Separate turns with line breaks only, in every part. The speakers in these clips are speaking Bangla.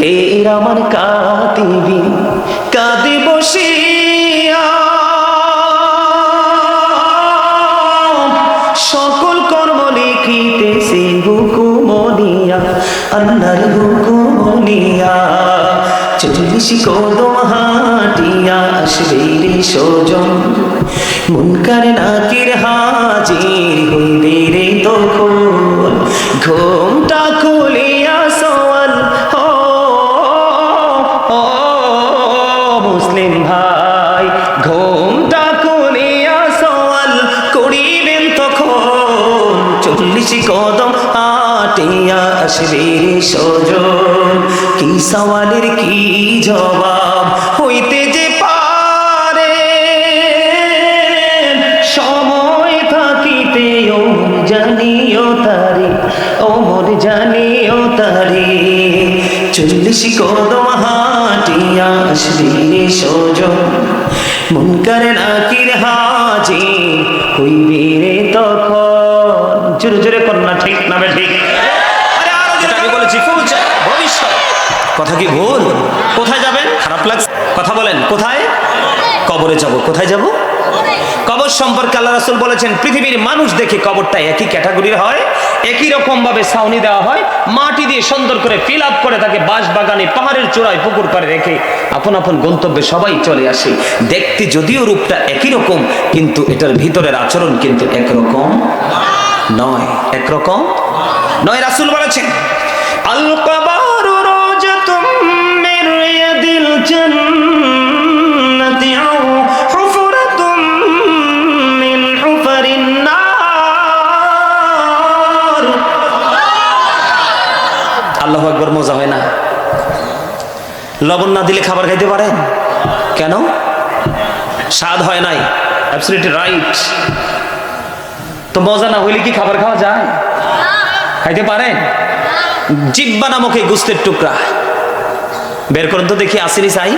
কে আমার কাঁদিবি? কাঁদি বসিয়া সকল কর্ম লিখিতেছে হুকুমনিয়া, আল্লাহর হুকুমনিয়া। চল্লিশ কদম হাটিয়া আসবে রে সজন। মুনকার নাকির হাজির হইবে রে তখন। ঘুমটা আসবে সজন কি সওয়ালের কি জবাব? হইতে যে পারে, সময় থাকিতে ওমর জানিও তারে, ওমর জানিও তারে। চল্লিশ কদম হাটিয়া আসবে সজন মন করে নাকির হাজি, হইবে রে তখন। জোরে জোরে কন্যা ঠিক নামে ঠিক। কথা কি ভুল? কোথায় যাবেন? খারাপ লাগছে। কথা বলেন, কোথায়? কবরে যাব। কোথায় যাব? কবর সম্পর্কে আল্লাহ রাসূল বলেছেন, পৃথিবীর মানুষ দেখে কবরটা একই ক্যাটাগরির হয়, একই রকম ভাবে ছাউনি দেওয়া হয়, মাটি দিয়ে সুন্দর করে ফিল আপ করে তাকে বাঁশ বাগানে পাহাড়ের চূড়ায়, পুকুর করে রেখে আপন আপন গন্তব্যে সবাই চলে আসে। দেখতে যদিও রূপটা একই রকম, কিন্তু এটার ভিতরের আচরণ কিন্তু একরকম নয়। একরকম নয়। রাসূল বলেছেন আল্লাহু আকবার মজা হয় না। লবণ না দিলে খাবার খাইতে পারেন কেন? স্বাদ হয় নাই। রাইট তো মজা না হইলে কি খাবার খাওয়া যায়? খাইতে পারেন জিব্বা নামক এই গুস্তের টুকরা। বের করুন তো দেখি, আসেনি চাই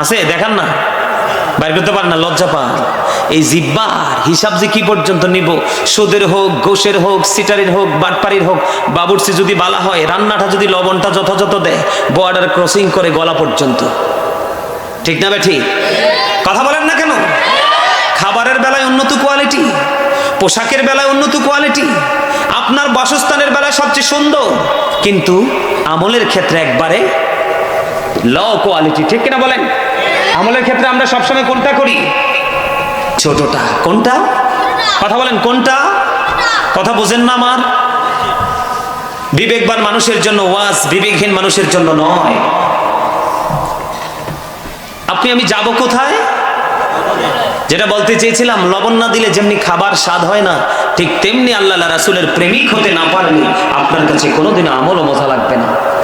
আছে, দেখান না। বাইর করতে পারেন না, লজ্জা পান। এই জিব্বার হিসাব যে কি পর্যন্ত নিব? সুদের হোক, গোশের হোক, সিটারির হোক, বাটপাড়ির হোক বাবুরসি যদি বালা হয়, রান্নাটা যদি লবণটা যথাযথ দেয় বর্ডার ক্রসিং করে গলা পর্যন্ত। ঠিক না বে ঠিক কথা বলেন না কেন? খাবারের বেলায় উন্নত কোয়ালিটি পোশাকের বেলায় উন্নত কোয়ালিটি আপনার বাসস্থানের বেলায় সবচেয়ে সুন্দর। কিন্তু আমলের ক্ষেত্রে একবারে ল কোয়ালিটি ঠিক কিনা বলেন? আমলের ক্ষেত্রে আমরা সবসময় কোনটা করি? ছোটটা। কোনটা? কথা বলেন কোনটা? কথা বোঝেন না আমার। বিবেকবান মানুষের জন্য ওয়াজ বিবেকহীন মানুষের জন্য নয়। আপনি আমি যাব কোথায়? যেটা বলতে চেয়েছিলাম লবণ না দিলে যেমনি খাবার স্বাদ হয় না ঠিক তেমনি আল্লাহ রাসুলের প্রেমিক হতে না পারলে আপনার কাছে কোনোদিন আমলও মজা লাগবে না।